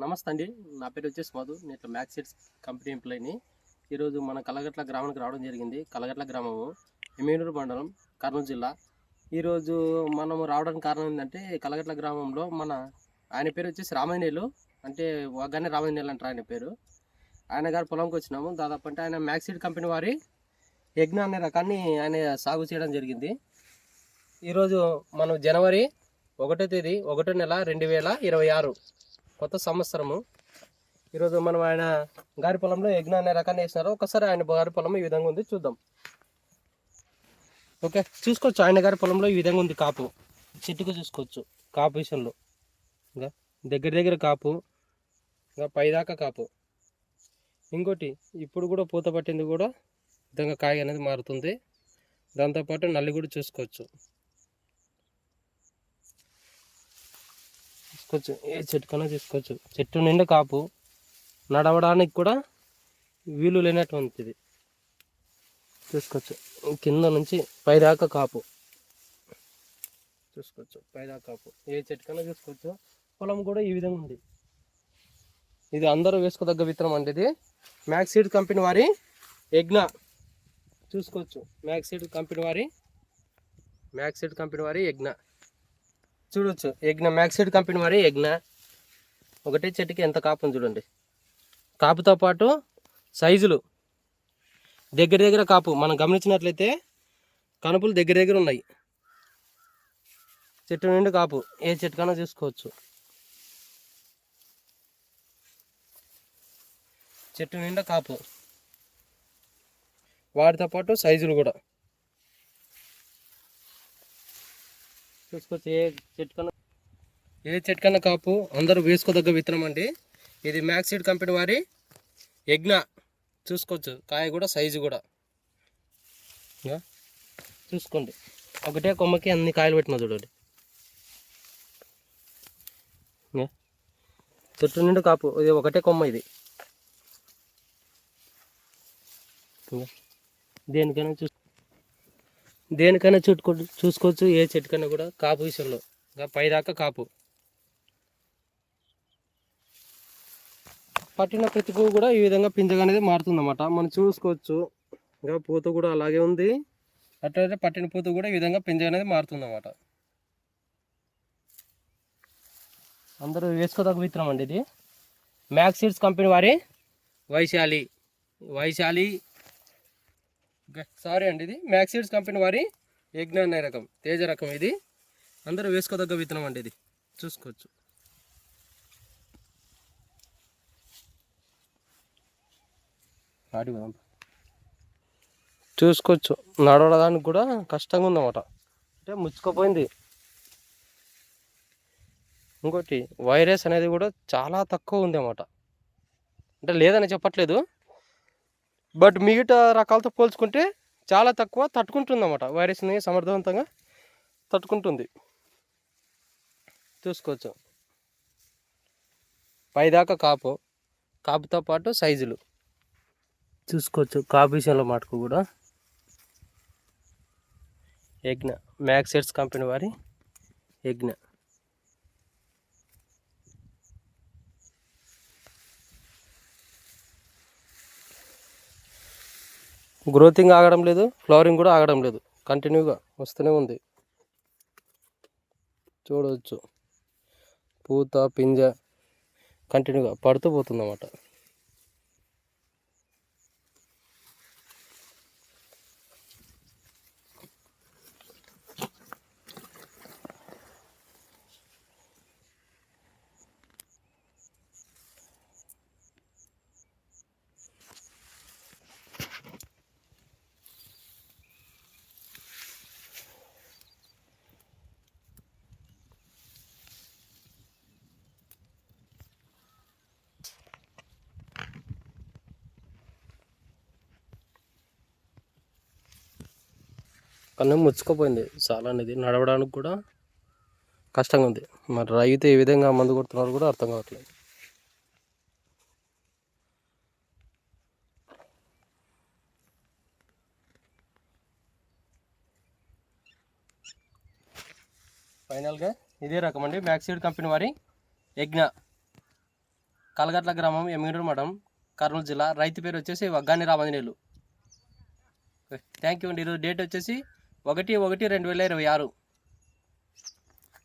నమస్తే అండి. నా పేరు వచ్చేసి మధు. నేను ఇట్లా మ్యాక్స్ సీడ్స్ కంపెనీ ఎంప్లాయీని ఈరోజు మన కలగట్ల గ్రామానికి రావడం జరిగింది. కలగట్ల గ్రామము ఎమ్మెనూరు మండలం కర్నూలు జిల్లా. ఈరోజు మనము రావడానికి కారణం ఏంటంటే కలగట్ల గ్రామంలో మన ఆయన పేరు వచ్చేసి రామనేలు అంటే వగ్గానే రామనేలు అంటారు ఆయన పేరు. ఆయన గారి పొలంకి వచ్చినాము. దాదాపు అంటే ఆయన మ్యాక్స్ సీడ్ కంపెనీ వారి యజ్ఞ అనే రకాన్ని ఆయన సాగు చేయడం జరిగింది. ఈరోజు మనం జనవరి ఒకటో తేదీ ఒకటో నెల రెండు వేల ఇరవై ఆరు కొత్త సంవత్సరము. ఈరోజు మనం ఆయన గారి పొలంలో యజ్ఞ అనే రకాన్ని వేసినారు ఒకసారి ఆయన గారి పొలం ఈ విధంగా ఉంది చూద్దాం. ఓకే చూసుకోవచ్చు. ఆయన గారి పొలంలో ఈ విధంగా ఉంది కాపు. చెట్టుకు చూసుకోవచ్చు కాపు విషయంలో. ఇంకా దగ్గర దగ్గర కాపు ఇంకా పైదాకా కాపు. ఇంకోటి ఇప్పుడు కూడా పూత పట్టింది కూడా విధంగా కాయ అనేది మారుతుంది. దాంతోపాటు నల్లి కూడా చూసుకోవచ్చు. తీసుకోవచ్చు ఏ చెట్టుకైనా తీసుకోవచ్చు చెట్టు నిండా కాపు. నడవడానికి కూడా వీలు లేనటువంటిది. చూసుకోవచ్చు కింద నుంచి పైదాకా కాపు. చూసుకోవచ్చు పైదాకా కాపు. ఏ చెట్టుకైనా చూసుకోవచ్చు పొలం కూడా ఈ విధంగా ఉంది. ఇది అందరూ వేసుకోదగ్గ విత్తనం అంటే ఇది. మ్యాక్స్ సీడ్ కంపెనీ వారి యజ్ఞ. చూసుకోవచ్చు. మ్యాక్స్ సీడ్ కంపెనీ వారి మ్యాక్స్ సీడ్ కంపెనీ వారి యజ్ఞ. చూడొచ్చు. యజ్ఞ మ్యాక్సైడ్ కంపెనీ వారి యజ్ఞ. ఒకటే చెట్టుకి ఎంత కాపు చూడండి. కాపుతో పాటు సైజులు. దగ్గర దగ్గర కాపు. మనం గమనించినట్లయితే కనుపులు దగ్గర దగ్గర ఉన్నాయి. చెట్టు నుండి కాపు. ఏ చెట్టుకైనా చూసుకోవచ్చు. చెట్టు నిండా కాపు. వాటితో పాటు సైజులు కూడా. చూసుకోవచ్చు. ఏ చెట్టుకన్నా ఏ చెట్టుకన్నా కాపు అందరూ వేసుకోదగ్గ విత్తనం అండి. ఇది మ్యాక్సీడ్ కంపెనీ వారి యజ్ఞ. చూసుకోవచ్చు. కాయ కూడా సైజు కూడా. చూసుకోండి. ఒకటే కొమ్మకి అన్ని కాయలు పెట్టిన చూడండి. చెట్టు నిండు కాపు. ఇది ఒకటే కొమ్మ ఇది. దేనికైనా చూసుకో దేనికైనా చుట్టుకో చూసుకోవచ్చు ఏ చెట్టుకైనా కూడా కాపు విషయంలో. ఇంకా పైదాకా కాపు. పట్టిన ప్రతి పువ్వు కూడా ఈ విధంగా పింజగా అనేది మారుతుందన్నమాట. మనం చూసుకోవచ్చు. ఇంకా పూత కూడా అలాగే ఉంది. అట్లయితే పట్టిన పూత కూడా ఈ విధంగా పింజగా అనేది మారుతుందన్నమాట. అందరూ వేసుకోదగ్గ విత్తనం అండి ఇది. మ్యాక్సీడ్స్ కంపెనీ వారి వైశాలి. వైశాలి సారీ అండి ఇది. మ్యాక్సీడ్స్ కంపెనీ వారి యజ్ఞ అనే రకం తేజ రకం ఇది. అందరూ వేసుకోదగ్గ విత్తనం అండి ఇది. చూసుకోవచ్చు. చూసుకోవచ్చు. నడవడానికి కూడా కష్టంగా ఉందన్నమాట. అంటే ముచ్చుకుపోయింది. ఇంకోటి వైరస్ అనేది కూడా చాలా తక్కువ ఉంది అన్నమాట అంటే లేదని చెప్పట్లేదు. బట్ మిగతా రకాలతో పోల్చుకుంటే చాలా తక్కువ తట్టుకుంటుంది అన్నమాట వైరస్ని సమర్థవంతంగా తట్టుకుంటుంది. చూసుకోవచ్చు. పైదాకా కాపు. కాపుతో పాటు సైజులు. చూసుకోవచ్చు. కాపు విషయంలో మటుకు కూడా. యజ్ఞ. మ్యాక్సెట్స్ కంపెనీ వారి యజ్ఞ. గ్రోతింగ్ ఆగడం లేదు ఫ్లవరింగ్ కూడా ఆగడం లేదు. కంటిన్యూగా వస్తూనే ఉంది. చూడవచ్చు పూత పింజ కంటిన్యూగా పడుతూ పోతుంది కన్ను ముచ్చుకుపోయింది. చాలా అనేది నడవడానికి కూడా కష్టంగా ఉంది మరి రైతు ఏ విధంగా మందు కొడుతున్నారు కూడా అర్థం కావట్లేదు. ఫైనల్గా ఇదే రకం అండి. మ్యాక్సిడ్ కంపెనీ వారి యజ్ఞ. కలగట్ల గ్రామం ఎమ్మిగనూరు మఠం కర్నూలు జిల్లా. రైతు పేరు వచ్చేసి వగ్గాని రామంజనేయులు. థ్యాంక్ యూ అండి. ఈరోజు డేట్ వచ్చేసి ఒకటి ఒకటి రెండు వేల ఇరవై ఆరు.